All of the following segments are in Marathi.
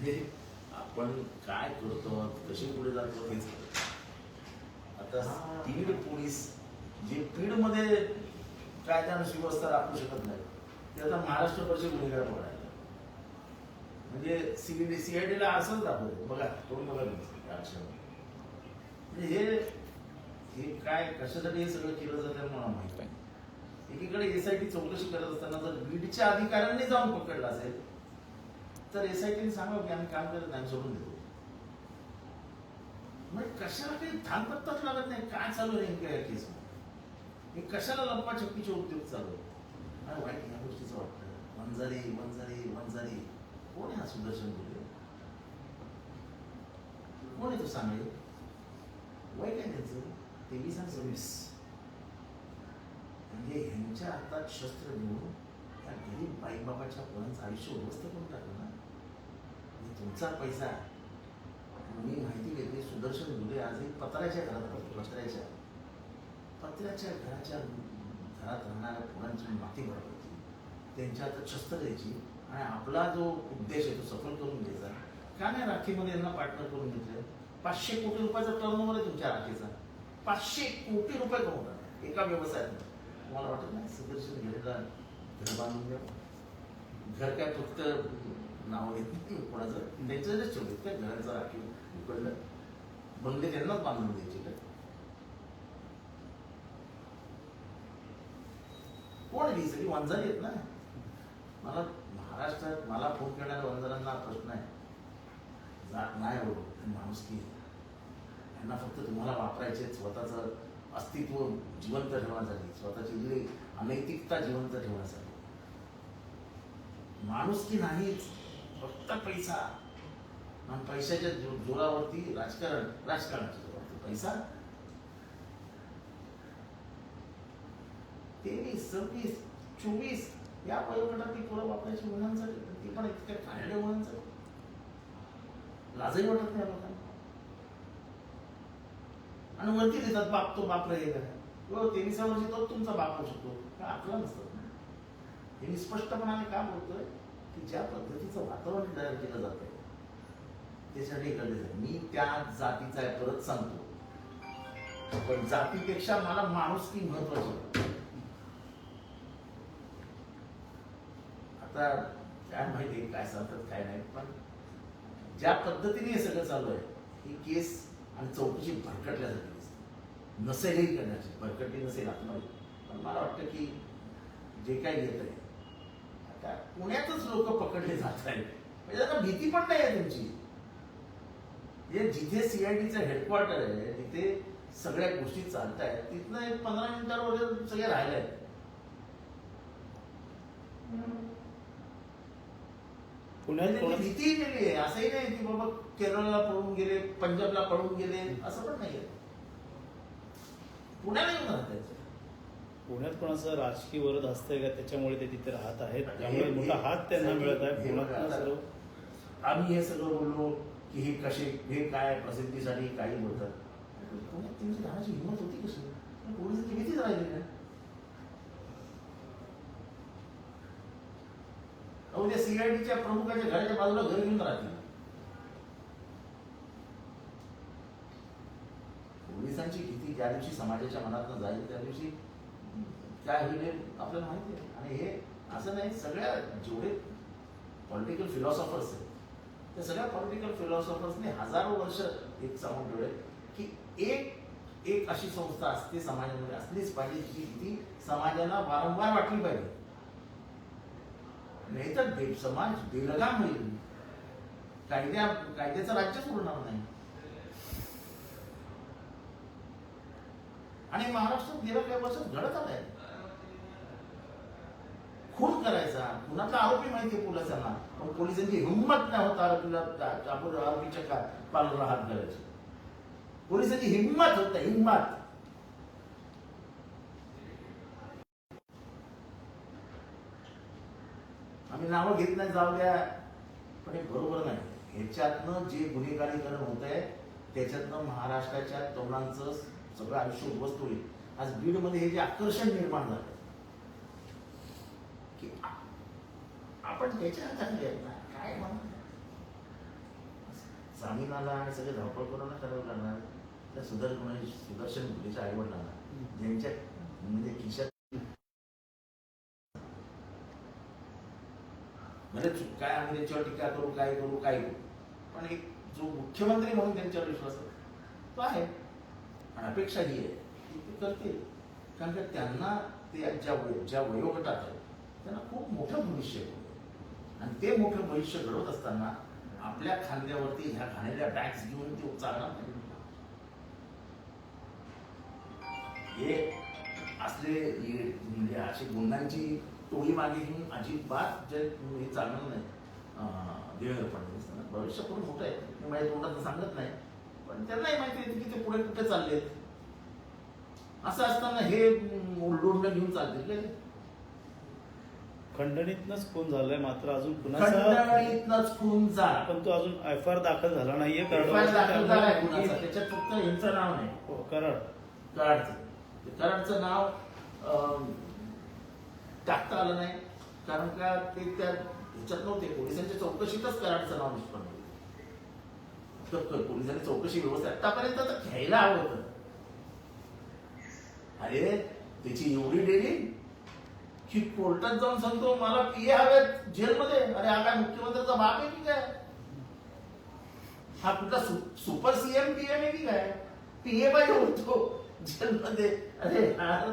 म्हणजे आपण काय करतो कसे पुढे जातो? हेच. आता तीड पोलीस जे पीडमध्ये कायदा आणि सुव्यवस्था राखू शकत नाही. ते आता महाराष्ट्रभरचे गुन्हेगार पडायला म्हणजे सीबीडी सीआयडीला असंच दाखवतो. बघा करून बघा म्हणजे हे हे काय कशासाठी हे सगळं केलं जातं मला माहीत नाही. एकीकडे एसआयटी चौकशी करत असताना जर बीडच्या अधिकाऱ्यांनी जाऊन पकडलं असेल तर एसआयटीने सांगावं की आम्ही काम करत नाही सोडून देतो म्हणजे कशाला काही थांबपत्ताच लागत नाही? काय चालू आहे नेमकं या केस हे कशाला लंपाछप्पीचे उद्योग चालू आहे आणि वाईट या गोष्टीचं वाटतं. वंजारी वंजारी वंजारी कोण आहे हा सुदर्शन बोलले कोण आहे तो सांगेल? वय काय त्याचं? तेवीस आणि सव्वीस. म्हणजे ह्यांच्या हातात शस्त्र घेऊन त्या गरीब बाईबाबाच्या पोरांचं आयुष्य उद्ध्वस्त करून टाकलं ना? तुमचा पैसा मी माहिती घेतली सुदर्शन गुले आजही पत्र्याच्या घरात राहतो पत्र्याच्या. पत्र्याच्या घराच्या घरात राहणाऱ्या पोरांची माती भरवायची त्यांच्या आता शस्त्र द्यायची आणि आपला जो उद्देश आहे तो सफल करून घ्यायचा. का नाही राखीमध्ये यांना पार्टनर करून घेतलं? पाचशे कोटी रुपयाचा टर्न आहे तुमच्या राखीचा. पाचशे कोटी रुपये कमवणार एका व्यवसायात. तुम्हाला वाटत नाही? सुदर्शन घरेला घर बांधून द्या घर काय फक्त नाव घेत नाही कोणाचं? त्यांच्याच ठेवले त्या घराचं राखीव उकडलं बंगले त्यांनाच बांधून द्यायचे काय कोण ही सगळी? वंजारी आहेत ना? मला महाराष्ट्रात मला फोन करणाऱ्या वंजारांना प्रश्न आहे. जात नाही हो माणूस की. यांना फक्त तुम्हाला वापरायचे स्वतःचं अस्तित्व जिवंत ठेवण्यासाठी स्वतःची इथली अनैतिकता जिवंत ठेवण्यासाठी. माणूस की नाहीच. फक्त पैसा. आणि पैशाच्या जोरावरती राजकारण राजकारणाच्या जोरावरती पैसा. तेवीस सव्वीस चोवीस या वयोगटातली पोरं वापरायची मुलांसाठी ती पण इतक्या काढल्या मुलांसाठी. लाजही वाटत नाही लोकांना. आणि वरती देतात बाप तो बाप रे किंवा हो, तेवीसा वर्षी तो तुमचा बाप होऊ शकतो. काय आपला नसतं ना हे मी स्पष्टपणाने का बोलतोय? की ज्या पद्धतीचं वातावरण तयार केलं जातंय त्यासाठी गरजेचं मी त्या जातीचा आहे परत सांगतो. पण जातीपेक्षा मला माणूस की महत्वाची आता काय माहिती काय सांगतात काय नाही पण ज्या पद्धतीने हे सगळं चालू आहे ही केस आणि चौकशी भरकटल्यासाठी दिसते. नसेलही करण्याची भरकटली नसेल आतमध्ये पण मला वाटतं की जे काय येत आहे आता पुण्यातच लोक पकडले जात आहेत. म्हणजे त्यांना भीती पण नाही आहे त्यांची. हे जिथे सीआयडीचं हेडक्वार्टर आहे तिथे सगळ्या गोष्टी चालत आहेत तिथनं एक पंधरा मिनिटावर सगळे राहिले आहेत. म्हणजे भीती गेली आहे. असंही नाही की बाबा केरळला पळून गेले पंजाबला पळून गेले असं पण नाहीये. पुण्याला येऊन राहतात. पुण्यात कोणाचं राजकीय वरद असतंय का त्याच्यामुळे ते तिथे राहत आहेत. हे- त्यामुळे मोठा हात त्यांना मिळत आहे. हे पुण्यात. सर्व आम्ही हे सगळं बोललो की हे कसे हे काय प्रसिद्धीसाठी काही बोलतात. पुण्यात त्यांची राहण्याची हिंमत होती कशी पोलिसांची भीतीच राहिली नाही अहो त्या सीआयडीच्या प्रमुखाच्या घराच्या बाजूला घर घेऊन राहतील. पोलिसांची भीती ज्या दिवशी समाजाच्या मनातून जाईल त्या दिवशी त्या होईल आपल्याला माहिती आहे. आणि हे असं नाही सगळ्या जेवढे पॉलिटिकल फिलॉसॉफर्स आहेत त्या सगळ्या पॉलिटिकल फिलॉसॉफर्सने हजारो वर्ष एक सांगून ठेवले की एक एक अशी संस्था असते समाजामध्ये असलीच पाहिजे जी ती समाजाला वारंवार वाटली पाहिजे. नाही तर बे- समाज बेलगाम होईल. कायद्या कायद्याचं राज्यच उरणार नाही. आणि महाराष्ट्रात गेल्या काही वर्षात घडत आलंय. करायचा. खुनाचा आरोपी माहितीये पोलिसांना? पण पोलिसांची हिंमत नाही होत आरोपीला आपण आरोपीच्या का पालनाला हात घालायची पोलिसांची हिंमत होत नाही हिंमत. आम्ही नावं घेत नाही जाऊ द्या. पण हे बरोबर नाही. ह्याच्यातनं जे गुन्हेगारीकरण होत आहे त्याच्यातनं महाराष्ट्राच्या तरुणांचं सगळं आयुष्य उद्ध्वस्त होईल. आज बीडमध्ये हे जे आकर्षण निर्माण झालं की आपण त्याच्या हाताखाली घेतला ना काय म्हणून स्वामीनाला आणि सगळे धावपळ करून करावं लागणार. त्या सुदर्शन म्हणजे सुदर्शन मुलीच्या आई वडिलांना ज्यांच्या म्हणजे खिशात म्हणजे काय आम्ही त्यांच्यावर टीका करू काय करू काय करू? पण एक जो मुख्यमंत्री म्हणून त्यांच्यावर विश्वास आहे तो आहे. आणि अपेक्षा ही आहे की ते करतील. कारण का त्यांना ते ज्या वय ज्या वयोगटात आहेत त्यांना खूप मोठं भविष्य आणि ते मोठं भविष्य घडवत असताना आपल्या खांद्यावरती ह्या घाणेल्या बॅग्स घेऊन ते चालणार नाही. हे असले म्हणजे अशी गुंडांची टोळी मागे घेऊन अजिबात जे हे चालणार नाही. देवेंद्र फडणवीस भविष्य खूप मोठं आहे. मी माझ्या तोंडात सांगत नाही. पण त्यांनाही माहिती आहे की ते पुढे कुठे चाललेत. असं असताना हे उलडोंड घेऊन चालतील. का खंडणीतनच खून झालाय मात्र अजून कुणाचा खंडणीतनंच खून झाला. पण तो अजून एफ आर दाखल झाला नाहीये FIR दाखल झालाय कुणाचा? त्याच्यात फक्त यांचं नाव नाही. हो, कराड. कराडचं. नाव अं, टाकता आलं नाही. कारण का ते त्या ह्याच्यात नव्हते. पोलिसांच्या चौकशीतच कराडचं नाव निष्पन्न होतं. तर क- पोलिसांनी चौकशी व्यवस्था आतापर्यंत तर घ्यायला हवं होतं. अरे त्याची एवढी डेली की कोर्टात जाऊन सांगतो मला पीए हवेत जेलमध्ये. अरे हा काय मुख्यमंत्र्याचा बाप आहे की काय? हा कुठला सुपर सीएम पीएम आहे की काय? पीए पाहिजे होतो जेलमध्ये. अरे यार.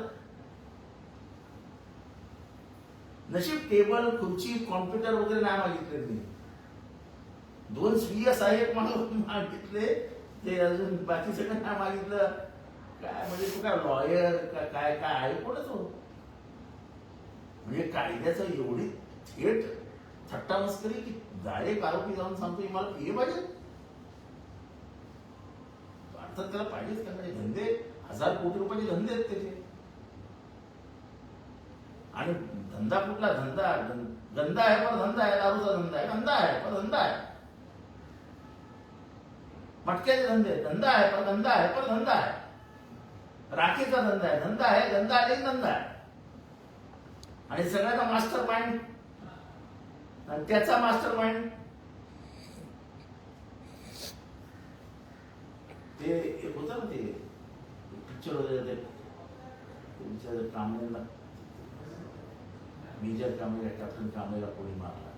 नशीब टेबल खुर्ची कॉम्प्युटर वगैरे नाही मागितले मी. दोन स्वीय सहाय्यक म्हणून मागितले. ते अजून बाकी सगळं नाही मागितलं. काय म्हणजे तू काय लॉयर काय काय आहे कोणच? हो म्हणजे कायद्याचं एवढी थेट थट्टा मस्करी की डायरेक्ट आरोपी जाऊन सांगतो की मला हे पाहिजे. अर्थात त्याला पाहिजेच का म्हणजे धंदे हजार कोटी रुपयाचे धंदे आहेत त्याचे. आणि धंदा कुठला? धंदा धंदा आहे पण धंदा आहे दारूचा धंदा आहे धंदा आहे पण धंदा आहे. मटक्याचे धंदे धंदा आहे पण धंदा आहे पण धंदा आहे. राखीचा धंदा आहे धंदा आहे धंदा आहे धंदा आहे. आणि सगळ्याचा मास्टर माइंड आणि त्याचा मास्टर माइंड ते एक होतं ना ते पिक्चर होते ते. तुमच्या कामऱ्यांना मेजर कामेरा कॅप्टन कामेला कोणी मारला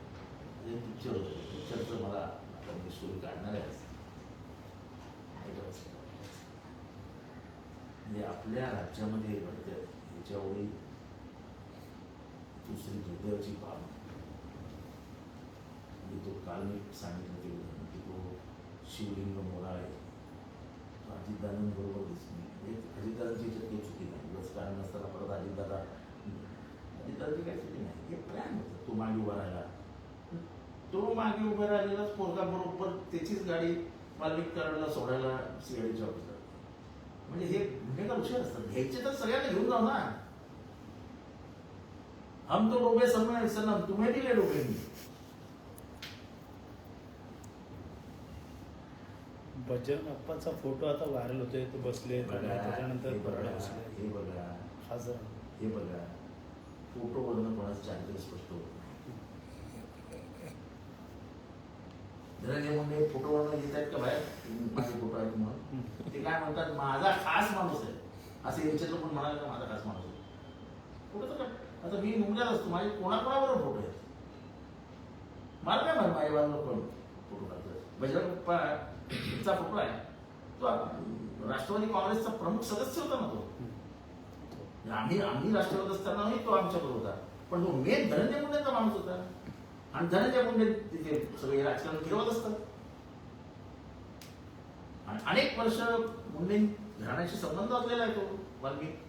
ते पिक्चर होतं. पिक्चरचं मला आता मी सुरू काढणार आहे. म्हणजे आपल्या राज्यामध्ये म्हणजे याच्यावेळी दुसरी हृदयाची बाब म्हणजे तो काल मी सांगितलं ते उदाहरण की तो शिवलिंग मोरा आहे. तो बरोबर दिसली म्हणजे अजितदादांची याच्यात काही चुकी नाही. उगाच कारण नसताना परत अजितदादा अजितदादाची काही चुकी नाही. हे प्लॅन होतं. तो मागे उभा राहिला. तो मागे उभा राहिलेलाच पोरगा बरोबर त्याचीच गाडी मालिक करायला सोडायला सीआयडीच्या ऑफिसला म्हणजे हे गुन्हेगार हुशार असतात. घ्यायचे तर सगळ्यांना घेऊन जाऊ ना. हम तो डोबे समय सनम तुम्हें दिले डोबे मी बजरंग अप्पाचा फोटो आता व्हायरल होतोय ते बसले त्याच्यानंतर हे बरडा बघा, बसले. हे बघा. खासदार हे बघा. फोटोवरनं कोणाचं चारित्र्य स्पष्ट होत. धनंजय मुंडे फोटोवरनं येत आहेत का बाहेर? माझे फोटो आहेत म्हणून. ते काय म्हणतात माझा खास माणूस आहे. असं यांच्यातलं पण म्हणाल का माझा खास माणूस आहे. कुठं तर आता मी मुंबईला असतो माझे कोणाकोणाबरोबर फोटो आहेत मला काय माहिती माझ्या बाजूला कोण फोटो काढतो बजरंग बाप्पाचा फोटो आहे. तो राष्ट्रवादी काँग्रेसचा प्रमुख सदस्य होता ना तो. आम्ही आम्ही राष्ट्रवाद असतानाही तो आमच्याबरोबर होता. पण तो मेन धनंजय मुंडेचा माणूस होता. आणि धनंजय मुंडे तिथे सगळे राजकारण फिरवत असतात. आणि अनेक वर्ष मुंडे घराण्याशी संबंध असलेला आहे तो वाल्मिक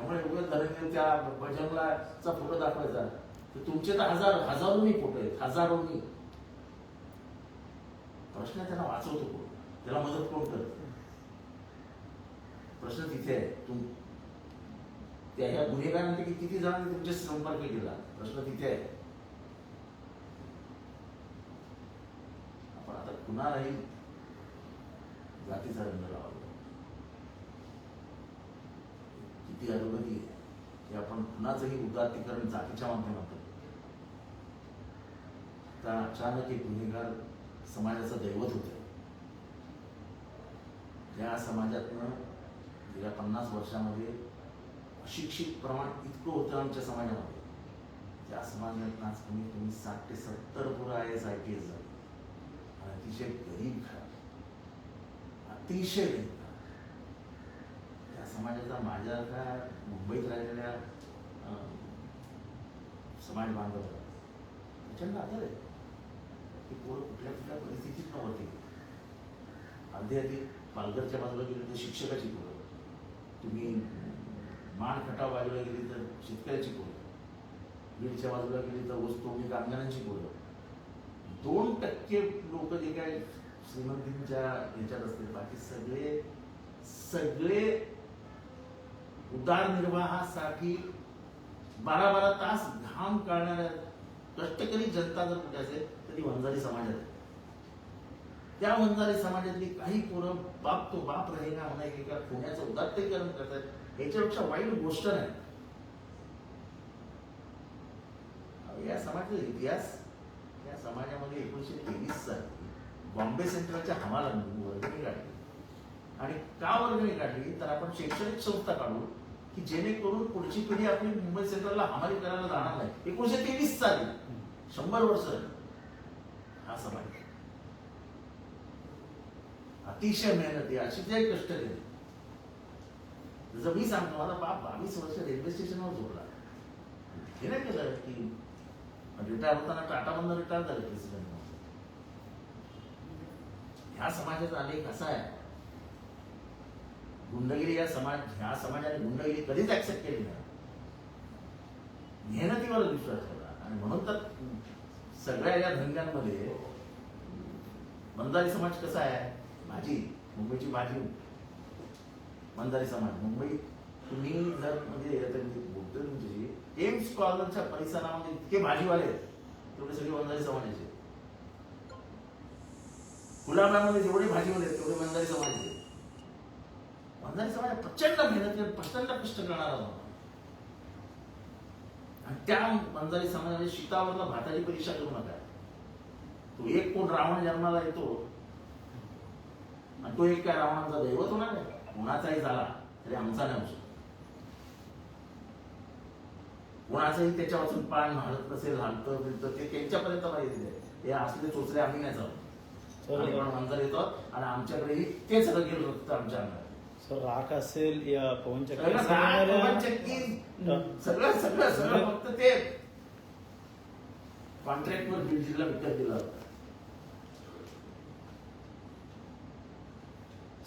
त्यामुळे एवढं धनंजय त्या भजनलाचा फोटो दाखवायचा. तर तुमचे तर हजार हजारोनी फोटो आहेत हजारोनी. प्रश्न त्यांना वाचवतो कोण? त्याला मदत कोण करत? प्रश्न तिथे आहे. तुम त्या ह्या गुन्हेगारांपैकी किती जणांनी तुमच्याशी संपर्क केला? प्रश्न तिथे आहे. आपण आता कुणालाही जातीचा रंग लावा ती अधोगती आहे. की आपण कुणाचंही उदात्तीकरण जातीच्या माध्यमातून तर अचानक एक गुन्हेगार समाजाचं दैवत होतं. ज्या समाजातनं गेल्या पन्नास वर्षामध्ये अशिक्षित प्रमाण इतकं होतं आमच्या समाजामध्ये त्या समाजात आज कमीत कमी साठ ते सत्तर पुरं I S I P S झाले अतिशय गरीब घरात. अतिशय गरीब. त्या समाजाचा माझ्या त्या मुंबईत राहिलेल्या अं, समाज बांधव प्रचंड आधार आहे. की पोरं कुठल्या कुठल्या परिस्थितीत नव्हती. अर्धे अधिक पालघरच्या बाजूला गेली तर शिक्षकाची पोरं. तुम्ही माण खटाव बाजूला गेली तर शेतकऱ्याची पोरं. बीडच्या बाजूला गेली तर वस्तू कामगारांची पोरं. दोन टक्के लोक जे काय श्रीमंतींच्या ह्याच्यात असतील. बाकी सगळे सगळे उदारनिर्वाहासाठी बारा बारा तास घाम काढणाऱ्या कष्टकरी जनता जर कुठे असेल तर ती वंजारी समाजात आहे. त्या वंजारी समाजातली काही पोरं बाप तो बाप राहिना म्हणा एका पुण्याचं उदात्तीकरण करतात याच्यापेक्षा वाईट गोष्ट नाही. या समाजाचा इतिहास या समाजामध्ये एकोणीशे तेवीस साली बॉम्बे सेंट्रलच्या हमाला वर्गणी काढली. आणि का वर्गणी काढली? तर आपण शैक्षणिक संस्था काढू. की जेणेकरून पुढची पिढी आपली मुंबई सेंट्रलला हमाली करायला जाणार नाही. एकोणीशे तेवीस साली. शंभर वर्ष. हा समाज अतिशय मेहनती अतिशय कष्ट केले. जसं मी सांगतो माझा बाप बावीस वर्ष रेल्वे स्टेशनवर झोपला हे नाही केलं की रिटायर होताना टाटामधनं रिटायर झाले प्रेसिडेंट ह्या समाजाचा आलेख असा आहे. गुंडगिरी या समाज ह्या समाजाने गुंडगिरी कधीच ऍक्सेप्ट केली नाही. मेहनतीवर विश्वास ठेवला आणि म्हणून तर सगळ्या या धंद्यांमध्ये मंदारी समाज कसा आहे? माझी मुंबईची माझी मंदारी समाज मुंबई तुम्ही जर म्हणजे बोलतोय तुमच्याशी एम्स कॉलरच्या परिसरामध्ये इतके भाजीवाले आहेत. तेवढे सगळे मंदारी समाजाचे गुलाबामध्ये जेवढे भाजीवाले आहेत तेवढे मंदारी समाजाचे बंजारी समाज प्रचंड मेहनत करत प्रचंड कष्ट करणारा होता. आणि त्या बंजारी समाजाने शितावरला भाताची परीक्षा करू नका. तो एक कोण रावण जन्माला येतो आणि तो एक काय रावणाचा दैवत होणार आहे? कुणाचाही झाला तरी आमचा नाही होऊ शकत. कुणाचंही त्याच्या वाचून पान हळत नसेल हलतं बिलतं ते त्यांच्यापर्यंत माहिती आहे हे असले चोचले आम्ही नाही जाऊ. आम्ही पण मंजर येतो आणि आमच्याकडेही तेच रगेल रक्त आमच्या अंगात राख असेल या पवन चक्की सगळं राग, पवनचक्की, सगळं सगळं सगळं फक्त ते कॉन्ट्रॅक्टवर बिल्डिंगला विकत दिलं होतं.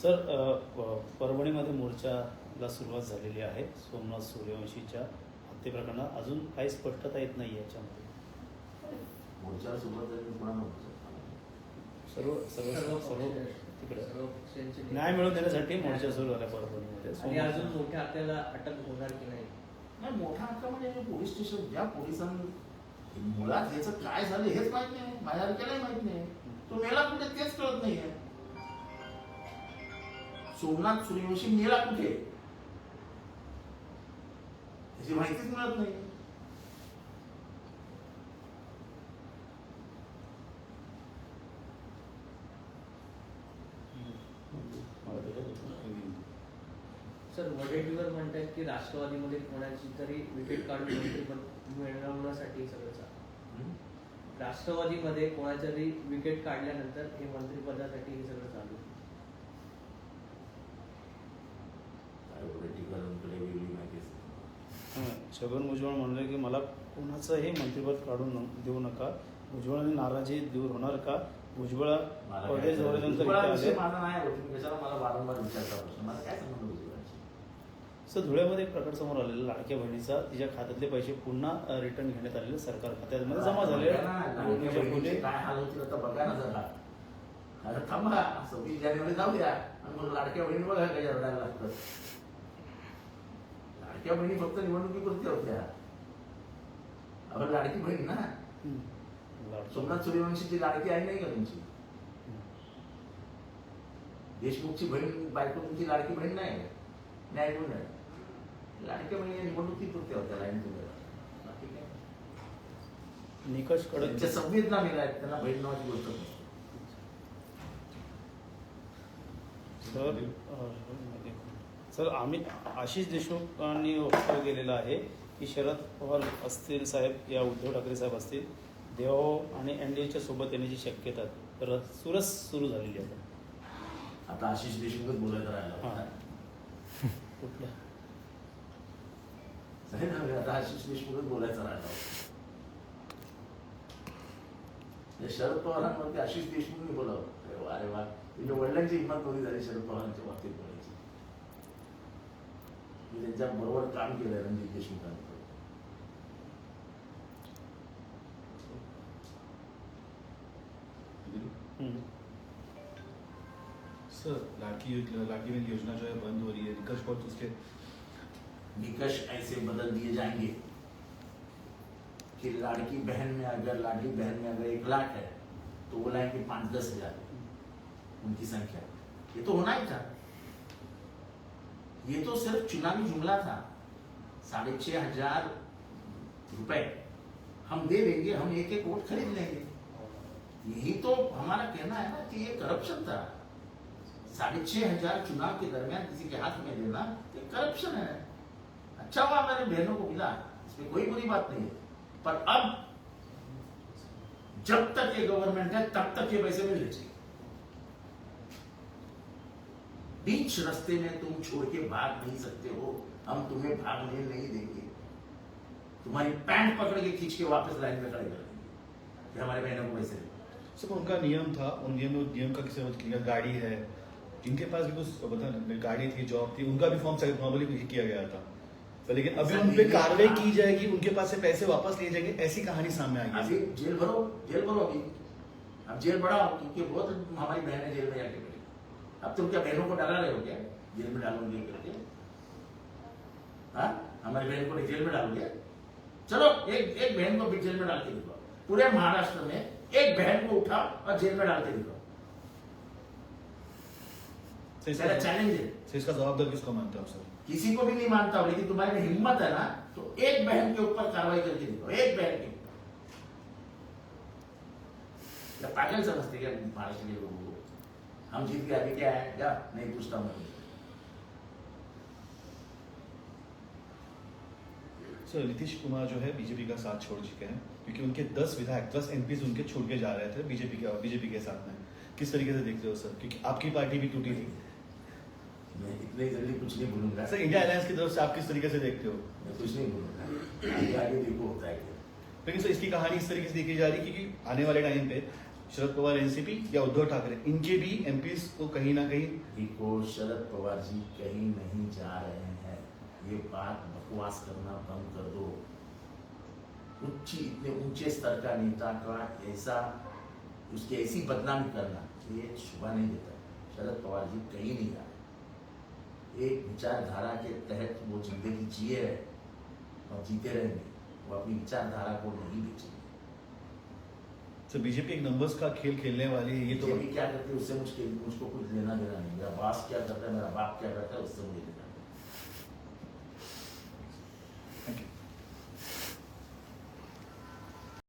सर अ, प- परभणीमध्ये मोर्चाला सुरुवात झालेली आहे सोमनाथ सूर्यवंशीच्या हत्ये प्रकरणात अजून काही स्पष्टता येत नाही याच्यामध्ये मोर्चाला सुरुवात झाली मी पुन्हा म्हणतो. सर्व सर्व सर्व तिकडे. न्याय मिळवून देण्यासाठी मोर्चा सुरू झाला परभणीमध्ये आणि अजून मोठ्या आपल्याला अटक होणार की नाही? नाही मोठा हक्का म्हणजे पोलीस स्टेशन ज्या पोलिसांनी मुळात ह्याचं काय झालं हेच माहीत नाही. माझ्यासारख्यालाही माहीत नाही. तो मेला कुठे तेच कळत नाहीये. सोमनाथ सूर्यवंशी मेला कुठे? त्याची माहितीच मिळत नाही. सर वडेट्टीवर म्हणतात की राष्ट्रवादीमध्ये कोणाची तरी विकेट काढून मंत्रीपद मिळवण्यासाठी सगळं चालू? राष्ट्रवादीमध्ये कोणाच्या तरी विकेट काढल्यानंतर हे मंत्रिपदासाठी हे सगळं चालू. हं, छगन भुजबळ म्हणले की मला कोणाचंही मंत्रिपद काढून न- देऊ नका. भुजबळांनी नाराजी दूर होणार का? भुजबळ मला परदेश कशाला मला वारंवार विचारता प्रश्न? मला काय संबंध? सर धुळ्यामध्ये एक प्रकार समोर आलेला लाडक्या बहिणीचा तिच्या खात्यातले पैसे पुन्हा रिटर्न घेण्यात आलेले सरकार खात्यामध्ये जमा झाले काय हाल होतील आता बघा ना जरा. अरे थांबा सव्वीस जानेवारी जाऊ द्या आणि मग लाडक्या बहिणी बघा काय रडायला लागतं. लाडक्या बहिणी फक्त निवडणुकीपुरत्या होत्या. आपण लाडकी बहीण ना? सोमनाथ सूर्यवंशीची लाडकी आई नाही का तुमची. देशमुखची बहीण बायको तुमची लाडकी बहीण नाही? नाही लाडक्या म्हणजे निवडणुकीत होत्या होत्या लाईन तुम्हाला निकष कडक. संवेदना मिळाल्या त्यांना बहीण नावाची गोष्ट नाही सर आम्ही आशिष देशमुखांनी वक्तव्य केलेलं आहे की शरद पवार असतील साहेब या उद्धव ठाकरे साहेब असतील देवाभाऊ आणि एन डी एच्या सोबत येण्याची शक्यता तर सुरस सुरू झालेली आहे. आता आशिष देशमुखच बोलायला राहिला कुठल्या? नाही ना, आता आशिष देशमुखच बोलायचा. हे शरद पवारांवरती आशिष देशमुखने बोलावं. अरे वा तिच्या वडिलांची हिंमत नव्हती झाली शरद पवारांच्या बाबतीत बोलायची. मी त्यांच्या बरोबर काम केलंय रणजित देशमुखांचं. हम्म. सर लाडकी लाडकी बहन योजना जो है बंद हो रही है. निकष बहुत उसके निकष ऐसे बदल दिए जाएँगे कि लाड़की बहन में अगर, लाडली बहन में अगर एक लाख है तो वो लाएँगे पाँच, दस हज़ार उनकी संख्या। ये तो होना ही था। ये तो सिर्फ़ चुनावी जुमला था। साढ़े छह हज़ार रुपए हम दे देंगे, हम एक एक वोट खरीद लेंगे। यही तो हमारा कहना है ना कि ये करप्शन था। साढ़े छह हज़ार चुनाव के दरमियान किसी के हाथ में देना, ये करप्शन है। अच्छा हुआ मेरे बहनों को मिला इसमें कोई बुरी बात नहीं है। पर अब जब तक ये गवर्नमेंट है, तब तक ये पैसे मिलने चाहिए। बीच रास्ते में तुम छोड़ के भाग नहीं सकते हो। हम तुम्हें भागने नहीं देंगे। तुम्हारी पैंट पकड़ के खींच के वापस लाइन में खड़े कर देंगे। हमारे बहनों को पैसे सर उनका नियम था, उन नियम नियम का किसी किया गाड़ी है? जिनके पास भी कुछ बता गाड़ी थी, जॉब थी, उनका भी फॉर्म नॉर्मली किया गया था। पर लेकिन अभी उन पे कार्रवाई की जाएगी उनके पास से पैसे वापस लिए जाएँगे ऐसी कहानी सामने आई अभी है जेल भरो जेल भरो अभी। अब जेल बढ़ाओ क्योंकि बहुत हमारी बहनें जेल में जाके बैठी अब तुम क्या बहनों को डरा रहे हो क्या? जेल में डालोगे करके? हाँ? हमारी बहन को जेल में डालोगे? चलो एक एक बहन को भी जेल में डाल के दिखाओ। पूरे महाराष्ट्र में एक बहन को उठा और जेल में डाल के दिखाओ चैलेंज है। सर, इसका जवाबदार किसको मानते हो सर? किसी को भी नहीं मानता हूँ, लेकिन तुम्हारे हिम्मत है ना तो एक बहन के ऊपर कार्रवाई करके दिखाओ एक बहन के ऊपर। पागल समझते क्या महाराष्ट्र के लोगों को? हम जीत के अभी क्या है? क्या नहीं पूछता मैं सर नीतीश कुमार जो है बीजेपी का साथ छोड़ चुके हैं, क्योंकि उनके 10 विधायक 10 एमपी उनके छोड़ के जा रहे थे बीजेपी के बीजेपी के साथ में। किस तरीके से देखते हो सर क्योंकि आपकी पार्टी भी टूटी थी। मैं इतने जल्दी कुछ नहीं बोलूँगा। सर इंडिया अलायंस की तरफ़ से आप किस तरीके से देखते हो? मैं कुछ नहीं बोलूँगा। आगे आगे देखो होता है लेकिन सर इसकी कहानी इस तरीके से देखी जा रही है क्योंकि आने वाले टाइम पे शरद पवार एनसीपी या उद्धव ठाकरे इनके भी एमपी को कहीं ना कहीं देखो शरद पवार जी कहीं नहीं जा रहे हैं। ये बात बकवास करना बंद कर दो। उच्च इतने ऊँचे स्तर का नेता का ऐसा उसकी ऐसी बदनामी करना ये शुभा नहीं देता। शरद पवार जी कहीं नहीं जा रहे। एक विचारधारा के तहत वो ज़िंदगी जिए रहे और जीते रहेंगे वो अपनी विचारधारा को नहीं बेचेंगे। तो बीजेपी एक नंबर्स का खेल खेलने वाली है ये तो क्या करती है उससे मुझे मुझको कुछ लेना देना नहीं मेरा बास क्या करता है मेरा बाप क्या करता है उससे मुझे